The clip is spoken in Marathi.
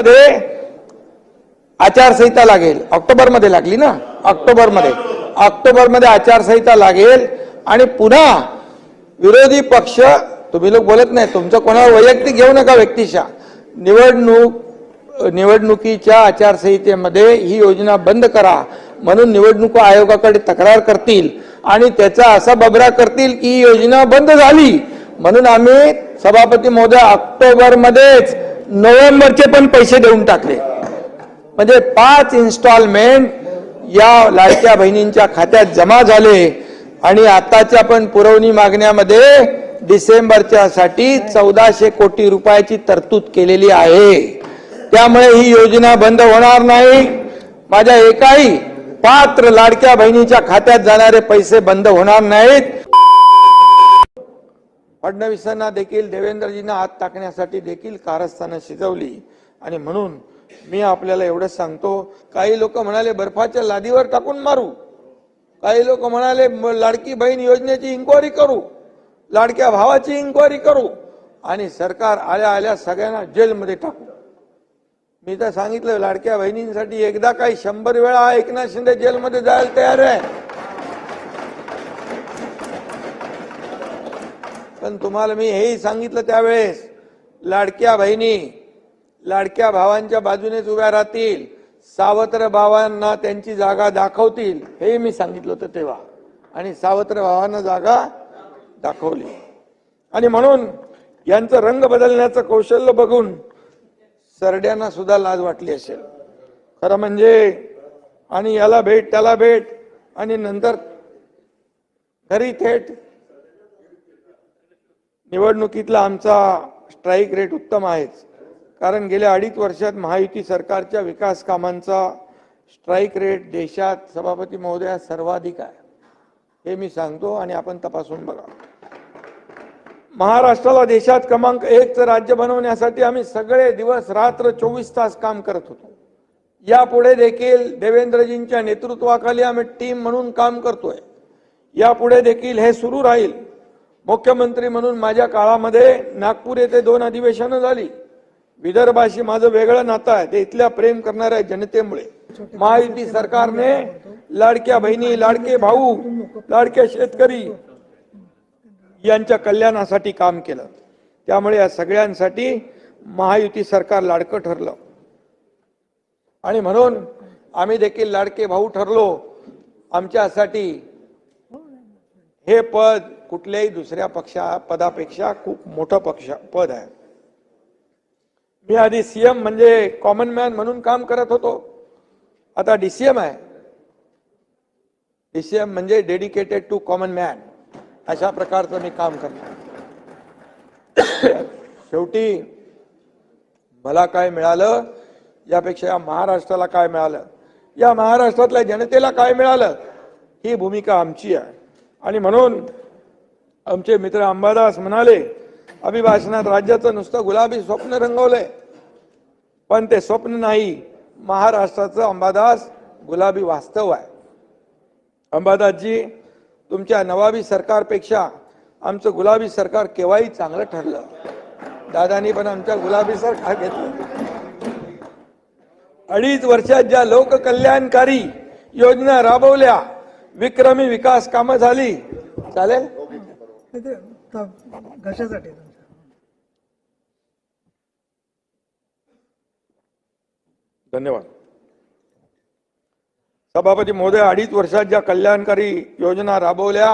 मध्ये आचारसंहिता लागेल. ऑक्टोबरमध्ये लागली ना? ऑक्टोबरमध्ये. ऑक्टोबरमध्ये आचारसंहिता लागेल आणि पुन्हा विरोधी पक्ष तुम्ही लोक बोलत नाही तुमचं कोणावर वैयक्तिक घेऊ नका व्यक्तिशा निवडणूक निवडणुकीच्या आचारसंहितेमध्ये ही योजना बंद करा. म्हणून निवडणूक आयोगाकडे तक्रार करतील आणि त्याचा असा बबरा करतील की ही योजना बंद झाली. म्हणून आम्ही सभापती महोदय ऑक्टोबरमध्येच नोव्हेंबरचे पण पैसे देऊन टाकले. म्हणजे पाच इन्स्टॉलमेंट या लाडक्या बहिणींच्या खात्यात जमा झाले आणि आताच्या पण पुरवणी मागण्यामध्ये डिसेंबरच्या साठी चौदाशे कोटी रुपयाची तरतूद केलेली आहे. त्यामुळे ही योजना बंद होणार नाही. माझ्या एकाही पात्र लाडक्या बहिणीच्या खात्यात जाणारे पैसे बंद होणार नाहीत. फडणवीसांना देखील देवेंद्रजींना हात टाकण्यासाठी देखील कारस्थानं शिजवली. आणि म्हणून मी आपल्याला एवढंच सांगतो काही लोक म्हणाले बर्फाच्या लादीवर टाकून मारू. काही लोक म्हणाले लाडकी बहीण योजनेची इन्क्वायरी करू. लाडक्या भावाची इन्क्वायरी करू. आणि सरकार आल्या आल्या सगळ्यांना जेलमध्ये टाकू. मी तर सांगितलं लाडक्या बहिणींसाठी एकदा काही शंभर वेळा एकनाथ शिंदे जेलमध्ये जायला तयार आहे. पण तुम्हाला मी हेही सांगितलं त्यावेळेस लाडक्या बहिणी लाडक्या भावांच्या बाजूनेच उभ्या राहतील सावत्र भावांना त्यांची जागा दाखवतील हे मी सांगितलं होतं तेव्हा. आणि सावत्र भावांना जागा दाखवली. आणि म्हणून यांचं रंग बदलण्याचं कौशल्य बघून सरड्यांना सुद्धा लाज वाटली असेल. खरं म्हणजे आणि याला भेट त्याला भेट आणि नंतर घरी थेट निवडणुकीतला आमचा स्ट्राईक रेट उत्तम आहेच. कारण गेल्या अडीच वर्षात महायुती सरकारच्या विकास कामांचा स्ट्राईक रेट देशात सभापती महोदया सर्वाधिक आहे. हे मी सांगतो आणि आपण तपासून बघा. महाराष्ट्राला देशात क्रमांक एकचं राज्य बनवण्यासाठी आम्ही सगळे दिवस रात्र चोवीस तास काम करत होतो. यापुढे देखील देवेंद्रजींच्या नेतृत्वाखाली आम्ही टीम म्हणून काम करतोय. यापुढे देखील हे सुरू राहील. मुख्यमंत्री म्हणून माझ्या काळामध्ये नागपूर येथे दोन अधिवेशनं झाली. विदर्भाशी माझं वेगळं नातं आहे. ते इथल्या प्रेम करणाऱ्या जनतेमुळे. महायुती सरकारने लाडक्या बहिणी लाडके भाऊ लाडक्या शेतकरी यांच्या कल्याणासाठी काम केलं. त्यामुळे या सगळ्यांसाठी महायुती सरकार लाडकं ठरलं. आणि म्हणून आम्ही देखील लाडके भाऊ ठरलो. आमच्यासाठी हे पद कुठल्याही दुसऱ्या पक्षा पदापेक्षा खूप मोठं पक्ष पद आहे. मी आधी सीएम म्हणजे कॉमन मॅन म्हणून काम करत होतो. आता डीसीएम आहे. डीसीएम म्हणजे डेडिकेटेड टू कॉमन मॅन अशा प्रकारचं मी काम करतो. शेवटी मला काय मिळालं? यापेक्षा या महाराष्ट्राला काय मिळालं? या महाराष्ट्रातल्या जनतेला काय मिळालं? ही भूमिका आमची आहे. आणि म्हणून आमचे मित्र अंबादास म्हणाले अभिभाषणात राज्याचं नुसतं गुलाबी स्वप्न रंगवलंय. पण ते स्वप्न नाही महाराष्ट्राचं अंबादास गुलाबी वास्तव आहे. अंबादासजी तुमच्या नवाबी सरकारपेक्षा आमचं गुलाबी सरकार केव्हाही चांगलं ठरलं. दादानी पण आमच्या गुलाबी सरकार घेतलं. अडीच वर्षात ज्या लोककल्याणकारी योजना राबवल्या विक्रमी विकास कामं झाली. चालेल? घशासाठी धन्यवाद. सभापती महोदय अडीच वर्षात ज्या कल्याणकारी योजना राबवल्या